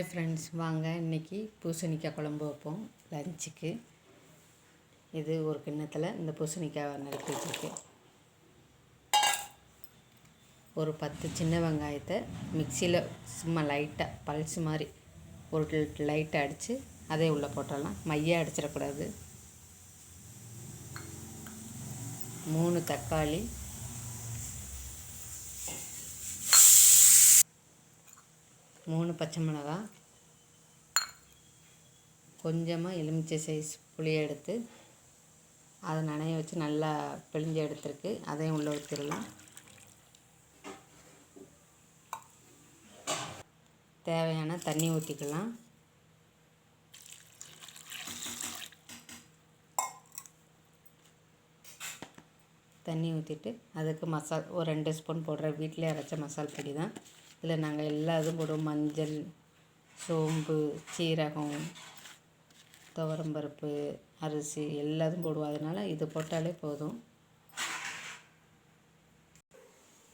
Hi friends வாங்க. இன்றைக்கி பூசணிக்காய் குழம்பு வைப்போம். லஞ்சுக்கு இது ஒரு கிண்ணத்தில் இந்த பூசணிக்காய் நிறுத்தி வச்சுருக்கு ஒரு பத்து சின்ன வெங்காயத்தை மிக்சியில் சும்மா லைட்டாக பல்ஸ் மாதிரி ஒரு லைட்டாக அடித்து அதே உள்ளே போட்டுடலாம். மையாக அடிச்சிடக்கூடாது. மூணு தக்காளி மூணு பச்சை மிளகா. கொஞ்சமாக எலுமிச்சை சைஸ் புளியை எடுத்து அதை நனைய வச்சு நல்லா பிழிஞ்சு எடுத்துருக்கு. அதையும் உள்ளே ஊற்றிடலாம் தேவையான தண்ணி ஊற்றிக்கலாம் தண்ணி ஊற்றிட்டு அதுக்கு மசால் ஒரு ரெண்டு ஸ்பூன் போடுற வீட்டிலே அரைச்ச மசால் பொடி தான். இதில் நாங்கள் எல்லா இதுவும் போடுவோம். மஞ்சள் சோம்பு சீரகம் துவரம்பருப்பு அரிசி எல்லாத்தையும் போடுவோம். அதனால் இது போட்டாலே போதும்.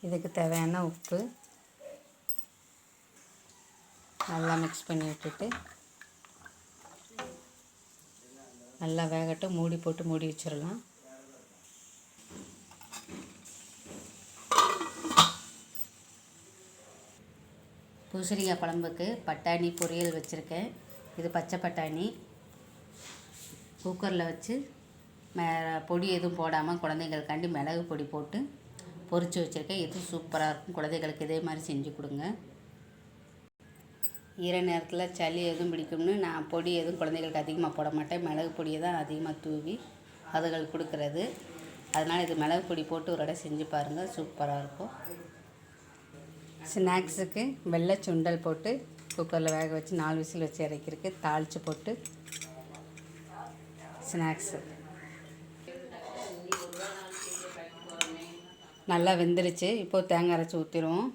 இதுக்கு தேவையான உப்பு நல்லா மிக்ஸ் பண்ணி விட்டுட்டு நல்லா வேகட்டும். மூடி போட்டு மூடி வச்சிடலாம். பூசணிக்காய் குழம்புக்கு பட்டாணி பொரியல் வச்சுருக்கேன். இது பச்சை பட்டாணி. குக்கரில் வச்சு மே பொடி எதுவும் போடாமல் குழந்தைங்களுக்காண்டி மிளகு பொடி போட்டு பொரித்து வச்சுருக்கேன். இது சூப்பராக இருக்கும். குழந்தைகளுக்கு இதே மாதிரி செஞ்சு கொடுங்க. ஈர நேரத்தில் சளி எதுவும் பிடிக்கும்னு நான் பொடி எதுவும் குழந்தைகளுக்கு அதிகமாக போட மாட்டேன். மிளகு பொடியை தான் அதிகமாக தூவி அதுகள் கொடுக்குறது. அதனால் இது மிளகு பொடி போட்டு ஒரு இடம் செஞ்சு பாருங்கள் சூப்பராக இருக்கும். ஸ்நாக்ஸுக்கு வெள்ளை சுண்டல் போட்டு குக்கரில் வேக வச்சு நாலு விசில் வச்சு இறக்கிருக்கு தாளித்து போட்டு ஸ்நாக்ஸு. நல்லா வெந்துருச்சு. இப்போது தேங்காய் அரைச்சி ஊற்றிடுவோம்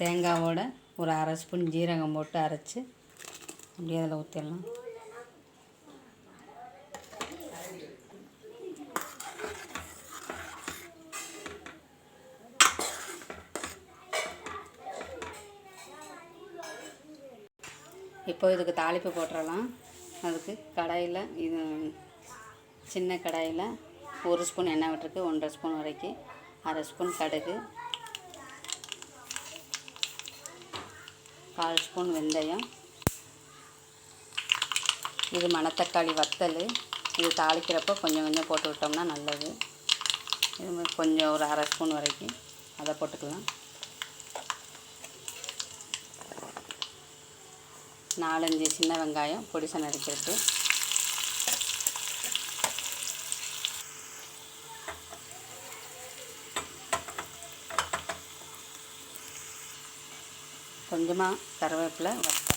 தேங்காவோட ஒரு அரை ஸ்பூன் ஜீரகம் போட்டு அரைச்சி அப்படியே அதில் ஊற்றிடலாம் இப்போ இதுக்கு தாளிப்பு போட்டுடலாம் அதுக்கு கடாயில் இது சின்ன கடாயில் ஒரு ஸ்பூன் எண்ணெய் விட்டுருக்கு ஒன்றரை ஸ்பூன் வரைக்கும் அரை ஸ்பூன் கடுகு. கால் ஸ்பூன் வெந்தயம். இது மணத்தக்காளி வத்தல். இது தாளிக்கிறப்போ கொஞ்சம் கொஞ்சம் போட்டு விட்டோம்னா நல்லது. இது கொஞ்சம் ஒரு அரை ஸ்பூன் வரைக்கும் அதை போட்டுக்கலாம். நாலஞ்சு சின்ன வெங்காயம் பொடிசை நறுக்கிருக்கு கொஞ்சமாக கருவேப்பிலை வத்தல்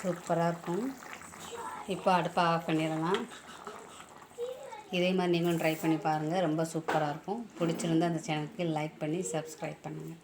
சூப்பராக இருக்கும். இப்போ அடுப்பை ஆஃப் பண்ணிடலாம். இதே மாதிரி நீங்களும் ட்ரை பண்ணி பாருங்கள் ரொம்ப சூப்பராக இருக்கும். பிடிச்சிருந்தா அந்த சேனலுக்கு லைக் பண்ணி சப்ஸ்கிரைப் பண்ணுங்கள்